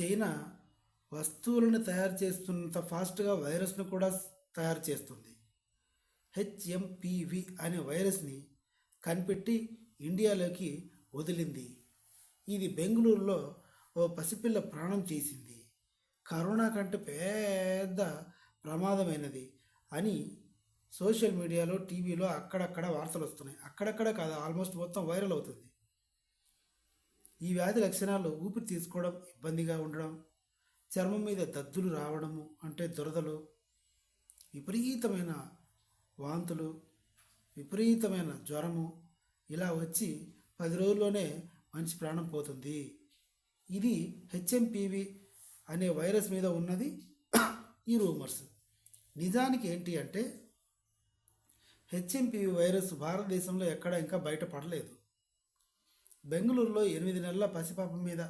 China వస్తువులను తయారు చేస్తున్నంత ఫాస్ట్గా వైరస్ను కూడా తయారు చేస్తుంది. హెచ్ఎంపివి అనే వైరస్ని కనిపెట్టి ఇండియాలోకి వదిలింది. ఇది బెంగళూరులో ఓ పసిపిల్ల ప్రాణం చేసింది. కరోనా కంటే పెద్ద ప్రమాదమైనది అని సోషల్ మీడియాలో టీవీలో అక్కడక్కడ వార్తలు వస్తున్నాయి. అక్కడక్కడ కాదు ఆల్మోస్ట్ మొత్తం వైరల్ అవుతుంది. ఈ వ్యాధి లక్షణాలు ఊపిరి తీసుకోవడం ఇబ్బందిగా ఉండడం చర్మం మీద దద్దులు రావడము అంటే దురదలు విపరీతమైన వాంతులు విపరీతమైన జ్వరము ఇలా వచ్చి పది రోజుల్లోనే మనిషి ప్రాణం పోతుంది. ఇది హెచ్ఎంపివి అనే వైరస్ మీద ఉన్నది ఈ రూమర్స్. నిజానికి ఏంటి అంటే హెచ్ఎంపివి వైరస్ భారతదేశంలో ఎక్కడ ఇంకా బయటపడలేదు. బెంగళూరులో ఎనిమిది నెలల పసిపాప మీద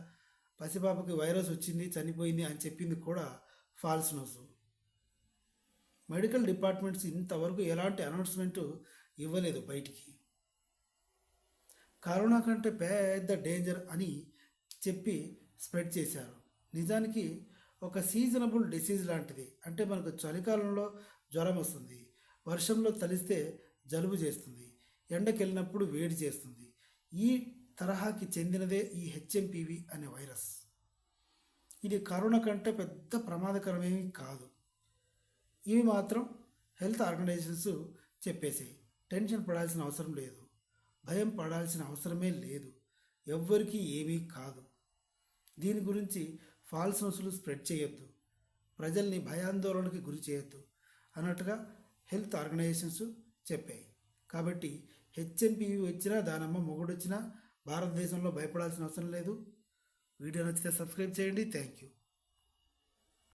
పసిపాపకి వైరస్ వచ్చింది చనిపోయింది అని చెప్పింది కూడా ఫాల్స్ న్యూస్. మెడికల్ డిపార్ట్మెంట్స్ ఇంతవరకు ఎలాంటి అనౌన్స్మెంట్ ఇవ్వలేదు బయటికి. కరోనా కంటే పెద్ద డేంజర్ అని చెప్పి స్ప్రెడ్ చేశారు. నిజానికి ఒక సీజనబుల్ డిసీజ్ లాంటిది. అంటే మనకు చలికాలంలో జ్వరం వస్తుంది వర్షంలో తలిస్తే జలుబు చేస్తుంది ఎండకెళ్ళినప్పుడు వేడి చేస్తుంది. ఈ తరహాకి చెందినదే ఈ హెచ్ఎంపివి అనే వైరస్. ఇది కరోనా కంటే పెద్ద ప్రమాదకరమేమి కాదు. ఇవి మాత్రం హెల్త్ ఆర్గనైజేషన్స్ చెప్పేసాయి టెన్షన్ పడాల్సిన అవసరం లేదు. భయం పడాల్సిన అవసరమే లేదు. ఎవ్వరికీ ఏమీ కాదు. దీని గురించి ఫాల్స్ న్యూస్లు స్ప్రెడ్ చేయొద్దు. ప్రజల్ని భయాందోళనకి గురి చేయొద్దు అన్నట్టుగా హెల్త్ ఆర్గనైజేషన్స్ చెప్పాయి. కాబట్టి హెచ్ఎంపీవి వచ్చినా దానమ్మ మొగుడొచ్చినా భారతదేశంలో భయపడాల్సిన అవసరం లేదు. వీడియో నచ్చితే సబ్స్క్రైబ్ చేయండి. Thank you